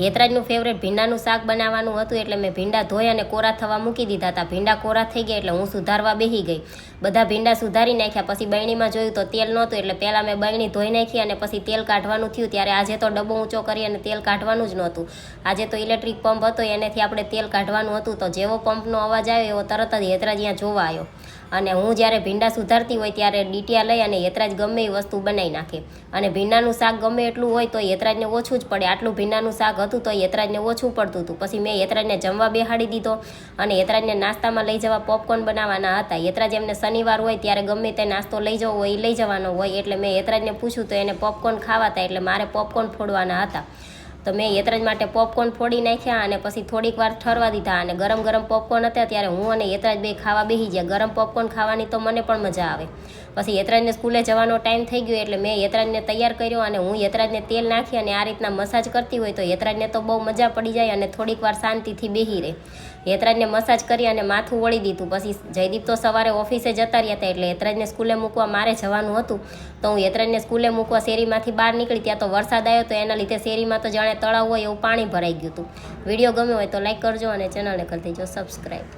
હેતરાજનું favourite ભીંડાનું શાક બનાવવાનું હતું એટલે મેં ભીંડા ધોઈ અને કોરા થવા મૂકી દીધા હતા. ભીંડા કોરા થઈ ગયા એટલે હું સુધારવા બેસી ગઈ. બધા ભીંડા સુધારી નાખ્યા. પછી બૈણીમાં જોયું તો તેલ નહોતું એટલે પહેલાં મેં બૈણી ધોઈ નાખી અને પછી તેલ કાઢવાનું થયું. ત્યારે આજે તો ડબ્બો ઊંચો કરી અને તેલ કાઢવાનું જ નહોતું. આજે તો ઇલેક્ટ્રિક પંપ હતો, એનાથી આપણે તેલ કાઢવાનું હતું. તો જેવો પંપનો અવાજ આવ્યો એવો તરત જ હેતરાજ અહીંયા જોવા આવ્યો. અને હું જ્યારે ભીંડા સુધારતી હોય ત્યારે ડીટિયા લઈ અને યતરાજ ગમે એ વસ્તુ બનાવી નાખે. અને ભીંડાનું શાક ગમે એટલું હોય તો યતરાજને ઓછું જ પડે. આટલું ભીંડાનું શાક હતું તો યતરાજને ઓછું પડતું હતું. પછી મેં યતરાજને જમવા બેહાડી દીધો અને યતરાજને નાસ્તામાં લઈ જવા પોપકોર્ન બનાવવાના હતા. યતરાજ એમને શનિવાર હોય ત્યારે ગમે તે નાસ્તો લઈ જવો હોય, એ લઈ જવાનો હોય. એટલે મેં યતરાજને પૂછ્યું તો એને પોપકોર્ન ખાવા હતા એટલે મારે પોપકોર્ન ફોડવાના હતા. તો મેં હેતરાજ માટે પોપકોર્ન ફોડી નાખ્યા અને પછી થોડીક વાર ઠરવા દીધા અને ગરમ ગરમ પોપકોર્ન હતા ત્યારે હું અને હેતરાજ બે ખાવા બેસી ગયા. ગરમ પોપકોર્ન ખાવાની તો મને પણ મજા આવે. પછી યતરાજને સ્કૂલે જવાનો ટાઈમ થઈ ગયો એટલે મેં યતરાજને તૈયાર કર્યો અને હું યતરાજને તેલ નાખી અને આ રીતના મસાજ કરતી હોય તો યતરાજને તો બહુ મજા પડી જાય અને થોડીક વાર શાંતિથી બેહી રહે. હેતરાજને મસાજ કરી અને માથું વળી દીધું. પછી જયદીપ તો સવારે ઓફિસે જતા રહ્યા હતા એટલે યતરાજને સ્કૂલે મૂકવા મારે જવાનું હતું. તો હું યતરાજને સ્કૂલે મૂકવા શેરીમાંથી બહાર નીકળી ત્યાં તો વરસાદ આવ્યો તો એના લીધે શેરીમાં તો જાણે તળાવ હોય એવું પાણી ભરાઈ ગયું હતું. વીડિયો ગમ્યો હોય તો લાઈક કરજો અને ચેનલને કરી દેજો સબસ્ક્રાઈબ